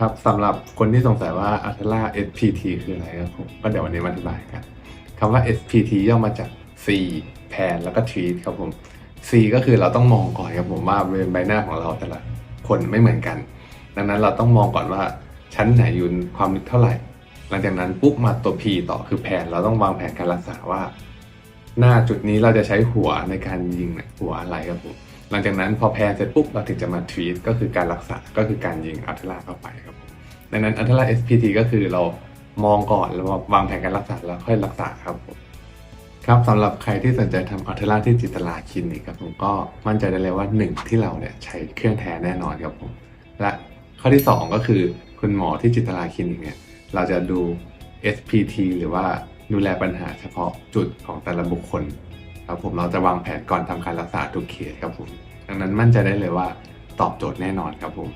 ครับสำหรับคนที่สงสัยว่า a t e l a SPT คืออะไรครับผมก็เดี๋ยววันนี้มาอธิบายกันคำว่า SPT ย่อมาจาก C แพนแล้วก็ treat ครับผม C ก็คือเราต้องมองก่อนครับผมว่าบริเวณใบหน้าของเราแต่ละคนไม่เหมือนกัน ดังนั้นเราต้องมองก่อนว่าชั้นไหนอยู่ความลึกเท่าไหร่ หลังจากนั้นปุ๊บมาตัว P ต่อคือแผนเราต้องวางแผนการรักษาว่า หน้าจุดนี้เราจะใช้หัวในการยิงหัวอะไรครับผม ลังจากนั้นพอแพนเสร็จปุ๊บเราถึงจะมาทวีตก็คือการรักษาก็คือการยิงอัลเทล่าเข้าไปครับดังนั้นอัลเทล่า SPT ก็คือเรามองก่อนแล้ววางแผนการรักษาแล้วค่อยรักษาครับผมครับสำหรับใครที่สนใจทำอัลเทล่าที่จิตลาคลินิกครับผมก็มั่นใจได้เลยว่าหนึ่งที่เราเนี่ยใช้เครื่องแท้แน่นอนครับผมและข้อที่สองก็คือคุณหมอที่จิตลาคลินิกเนี่ยเราจะดู SPT หรือว่าดูแลปัญหาเฉพาะจุดของแต่ละบุคคล ครับผมเราจะวางแผนก่อนทำการรักษาทุกเคสครับผม ดังนั้นมั่นใจได้เลยว่าตอบโจทย์แน่นอนครับผม